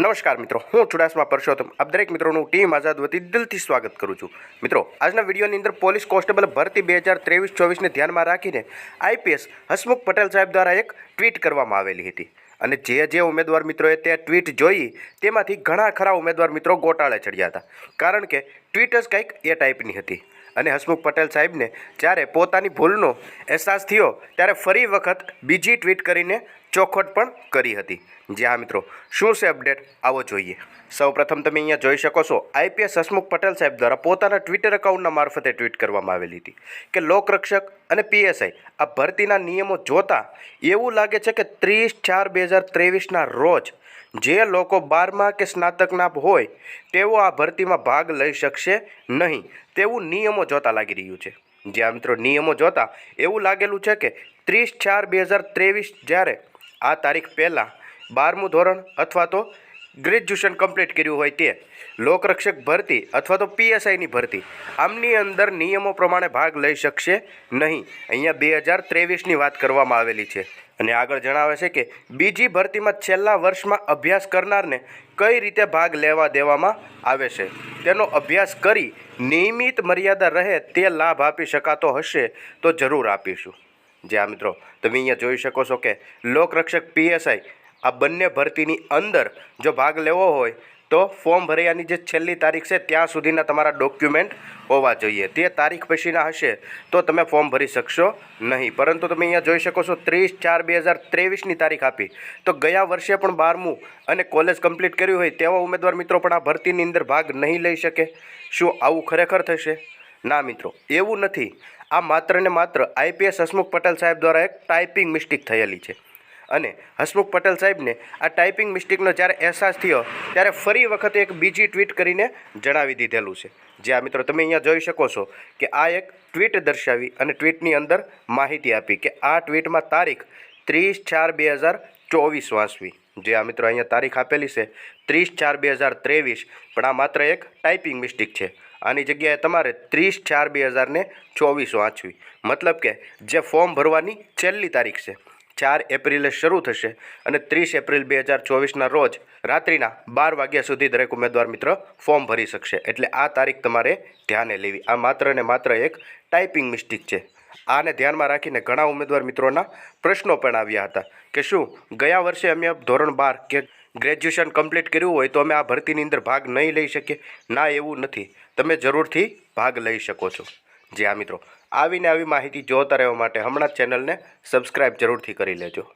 નમસ્કાર મિત્રો, હું ચુડાસમા પરસોત્તમ. આપ દરેક મિત્રોનું ટીમ આઝાદ વતી દિલથી સ્વાગત કરું છું. મિત્રો, આજના વિડીયોની અંદર પોલીસ કોન્સ્ટેબલ ભરતી બે હજાર ત્રેવીસ ચોવીસને ધ્યાનમાં રાખીને આઈપીએસ હસમુખ પટેલ સાહેબ દ્વારા એક ટ્વીટ કરવામાં આવેલી હતી. અને જે જે ઉમેદવાર મિત્રોએ તે ટ્વીટ જોઈ, તેમાંથી ઘણા ખરા ઉમેદવાર મિત્રો ગોટાળે ચડ્યા હતા. કારણ કે ટ્વીટ જ કંઈક એ ટાઈપની હતી. અને હસમુખ પટેલ સાહેબને જ્યારે પોતાની ભૂલનો અહેસાસ થયો, ત્યારે ફરી વખત બીજી ટ્વીટ કરીને ચોખવટ પણ કરી હતી. જી હા મિત્રો, શું છે અપડેટ આવો જોઈએ. સૌપ્રથમ તમે અહીંયા જોઈ શકો છો, આઈપીએસ હસમુખ પટેલ સાહેબ દ્વારા પોતાના ટ્વિટર એકાઉન્ટના મારફતે ટ્વીટ કરવામાં આવેલી હતી કે લોકરક્ષક અને પીએસઆઈ આ ભરતીના નિયમો જોતા એવું લાગે છે કે ત્રીસ ચાર બે હજાર ત્રેવીસના રોજ જે લોકો બારમા કે સ્નાતકના હોય તેઓ આ ભરતીમાં ભાગ લઈ શકશે નહીં તેવું નિયમો જોતા લાગી રહ્યું છે. જ્યાં મિત્રો, નિયમો જોતા એવું લાગેલું છે કે ત્રીસ ચાર બે હજાર ત્રેવીસ જ્યારે આ તારીખ પહેલાં બારમું ધોરણ અથવા તો ગ્રેજ્યુએશન કમ્પ્લીટ કર્યું હોય તે લોકરક્ષક ભરતી અથવા તો પીએસઆઈની ભરતી. આમની અંદર નિયમો પ્રમાણે ભાગ લઈ શકશે નહીં. અહીંયા બે હજાર ત્રેવીસની વાત કરવામાં આવેલી છે. અને આગળ જણાવે છે કે બીજી ભરતીમાં છેલ્લા વર્ષમાં અભ્યાસ કરનારને કઈ રીતે ભાગ લેવા દેવામાં આવે છે? તેનો અભ્યાસ કરી નિયમિત મર્યાદા રહે તે લાભ આપી શકાતો હશે તો જરૂર આપીશું. જ્યાં મિત્રો, તમે અહીંયા જોઈ શકો છો કે લોકરક્ષક પીએસઆઈ આ બંને ભરતીની અંદર જો ભાગ લેવો હોય, તો ફોર્મ ભર્યાની જે છેલ્લી તારીખ છે, ત્યાં સુધીના તમારા ડોક્યુમેન્ટ હોવા જોઈએ. તે તારીખ પછીના હશે, તો તમે ફોર્મ ભરી શકશો નહીં. પરંતુ તમે અહીંયા જોઈ શકો છો, ત્રીસ ચાર બે હજાર ત્રેવીસની તારીખ આપી. તો ગયા વર્ષે પણ બારમું અને કોલેજ કમ્પ્લીટ કર્યું હોય, તેવા ઉમેદવાર મિત્રો પણ આ ભરતીની અંદર ભાગ નહીં લઈ શકે. શું આવું ખરેખર થશે? ના મિત્રો, એવું નથી. આ માત્ર ને માત્ર આઈપીએસ હસમુખ પટેલ સાહેબ દ્વારા એક ટાઈપિંગ મિસ્ટેક થયેલી છે. અને હસમુખ પટેલ સાહેબને આ ટાઈપિંગ મિસ્ટેકનો જ્યારે અહેસાસ થયો, ત્યારે ફરી વખતે એક બીજી ટ્વીટ કરીને જણાવી દીધેલું છે. જે આ મિત્રો, તમે અહીંયા જોઈ શકો છો કે આ એક ટ્વીટ દર્શાવી અને ટ્વીટની અંદર માહિતી આપી કે આ ટ્વીટમાં તારીખ ત્રીસ ચાર બે હજાર ચોવીસ વાંચવી. જે આ મિત્રો, અહીંયા તારીખ આપેલી છે ત્રીસ ચાર બે હજાર ત્રેવીસ, પણ આ માત્ર એક ટાઈપિંગ મિસ્ટેક છે. આની જગ્યાએ તમારે ત્રીસ ચાર બે હજારને ચોવીસ વાંચવી મતલબ કે જે ફોર્મ ભરવાની છેલ્લી તારીખ છે. ચાર એપ્રિલે શરૂ થશે અને ત્રીસ એપ્રિલ બે હજાર ચોવીસના રોજ રાત્રિના બાર વાગ્યા સુધી દરેક ઉમેદવાર મિત્ર ફોર્મ ભરી શકશે. એટલે આ તારીખ તમારે ધ્યાને લેવી. આ માત્ર ને માત્ર એક ટાઈપિંગ મિસ્ટેક છે. આને ધ્યાનમાં રાખીને ઘણા ઉમેદવાર મિત્રોના પ્રશ્નો પણ આવ્યા હતા કે શું ગયા વર્ષે અમે ધોરણ બાર કે ગ્રેજ્યુએશન કમ્પ્લીટ કર્યું હોય તો અમે આ ભરતીની અંદર ભાગ નહીં લઈ શકીએ. ના, એવું નથી. તમે જરૂરથી ભાગ લઈ શકો છો. જી આ મિત્રો. આવીને આવી માહિતી જોતા રહેવા માટે હમણાં જ ચેનલને સબસ્ક્રાઈબ જરૂરથી કરી લેજો.